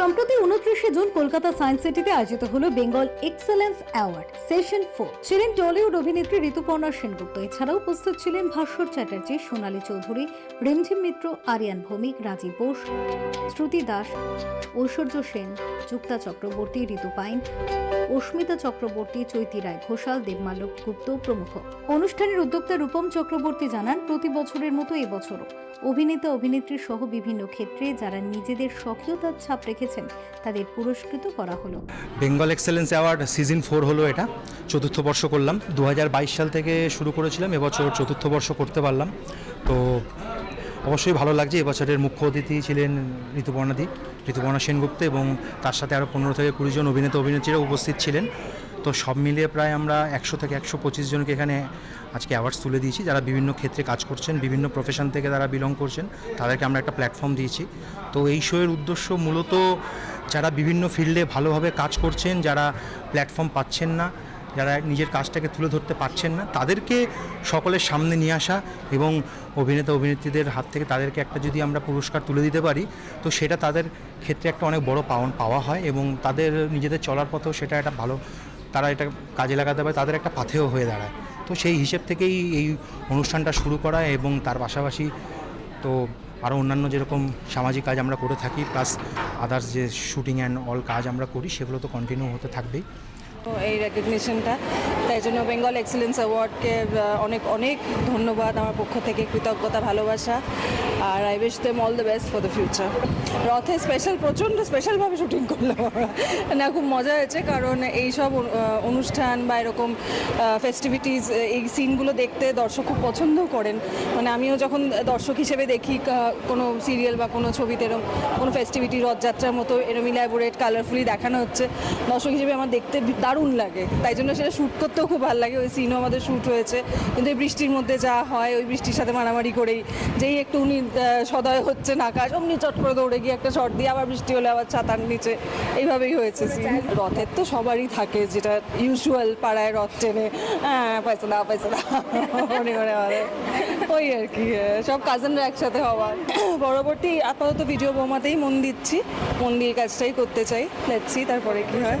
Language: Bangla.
সম্প্রতি উনত্রিশে জুন কলকাতা সায়েন্স সিটিতে আয়োজিত হলো Bengal excellence award, session four. ছিলেন টলিউড অভিনেত্রী ঋতুপর্ণা সেনগুপ্ত। এছাড়াও উপস্থিত ছিলেন ভাস্কর চ্যাটার্জি, সোনালী চৌধুরী, রিমঝিম মিত্র, আরিয়ান ভৌমিক, রাজীব বোস, শ্রুতি দাস, ঐশ্বর্য সেন, যুক্তা চক্রবর্তী, ঋতু পাইন, অস্মিতা চক্রবর্তী, চৈতি রায় ঘোষাল দেবমাল্য গুপ্ত প্রমুখ। অনুষ্ঠানের উদ্যোক্তা রূপম চক্রবর্তী জানান, প্রতি বছরের মতো এবছরও অভিনেতা অভিনেত্রী সহ বিভিন্ন ক্ষেত্রে যারা নিজেদের সক্রিয়তার ছাপ রেখেছেন তাদের পুরস্কৃত করা হলো। Bengal excellence award season four হলো এটা, চতুর্থ বর্ষ করলাম। দু হাজার বাইশ সাল থেকে শুরু করেছিলাম, এবছর চতুর্থ বর্ষ করতে পারলাম। তো অবশ্যই ভালো লাগছে, এবছরের মুখ্য অতিথি ছিলেন ঋতুপর্ণাদি ঋতুপর্ণা সেনগুপ্ত এবং তার সাথে আরও পনেরো থেকে কুড়ি জন অভিনেতা অভিনেত্রীরা উপস্থিত ছিলেন। তো সব মিলিয়ে প্রায় আমরা একশো থেকে একশো পঁচিশ জনকে এখানে আজকে অ্যাওয়ার্ডস তুলে দিয়েছি। যারা বিভিন্ন ক্ষেত্রে কাজ করছেন, বিভিন্ন প্রফেশন থেকে তারা বিলং করছেন, তাদেরকে আমরা একটা প্ল্যাটফর্ম দিয়েছি। তো এই শোয়ের উদ্দেশ্য মূলত যারা বিভিন্ন ফিল্ডে ভালোভাবে কাজ করছেন, যারা প্ল্যাটফর্ম পাচ্ছেন না, যারা নিজের কাজটাকে তুলে ধরতে পারছেন না, তাদেরকে সকলের সামনে নিয়ে আসা এবং অভিনেতা, অভিনেত্রীদের হাত থেকে তাদেরকে একটা যদি আমরা পুরস্কার তুলে দিতে পারি, তো সেটা তাদের ক্ষেত্রে একটা অনেক বড় পাওয়া পাওয়া হয় এবং তাদের নিজেদের চলার পথেও সেটা একটা ভালো তারা এটা কাজে লাগাতে পারে, তাদের একটা পাথেও হয়ে দাঁড়ায়। তো সেই হিসেব থেকেই এই অনুষ্ঠানটা শুরু করা এবং তার পাশাপাশি তো আরও অন্যান্য যেরকম সামাজিক কাজ আমরা করে থাকি প্লাস আদার্স যে শুটিং অ্যান্ড অল কাজ আমরা করি, সেগুলো তো কন্টিনিউ হতে থাকবেই। এই রেকগনিশনটা তাই জন্য বেঙ্গল এক্সেলেন্স অ্যাওয়ার্ডকে অনেক অনেক ধন্যবাদ আমার পক্ষ থেকে। কৃতজ্ঞতা, ভালোবাসা। আর I wish them all the best for the future রথে স্পেশাল প্রচণ্ড স্পেশালভাবে শুটিং করলাম আমরা। না, খুব মজা হয়েছে কারণ এই সব অনুষ্ঠান বা এরকম ফেস্টিভিটিস এই সিনগুলো দেখতে দর্শক খুব পছন্দ করেন। মানে আমিও যখন দর্শক হিসেবে দেখি কোনো সিরিয়াল বা কোনো ছবিতে এরকম কোনো ফেস্টিভিটি রথযাত্রার মতো এরম ইলাবোরেট কালারফুলি দেখানো হচ্ছে, দর্শক হিসেবে আমার দেখতে দারুণ লাগে। তাই জন্য সেটা শ্যুট করতেও খুব ভালো লাগে। ওই সিনও আমাদের শ্যুট হয়েছে। কিন্তু এই বৃষ্টির মধ্যে যা হয়, ওই বৃষ্টির সাথে মারামারি করেই। যেই একটু উনি সদয় হচ্ছে না কাজ, অমনি চট করে দৌড়ে গিয়ে একটা শট দিয়ে আবার বৃষ্টি হলে আবার ছাতার নিচে। এইভাবেই হয়েছে scene। রথের তো সবারই থাকে, যেটা ইউজুয়াল পাড়ায় রথ টেনে হ্যাঁ পয়সা দাও পয়সা দাও। মনে করে আমাদের। ওই আর কি সব কাজিনরা একসাথে হওয়া পরবর্তী আপাতত ভিডিও বোমাতেই মন দিচ্ছি। মন দিয়ে কাজটাই করতে চাই। দেখছি তারপরে কি হয়।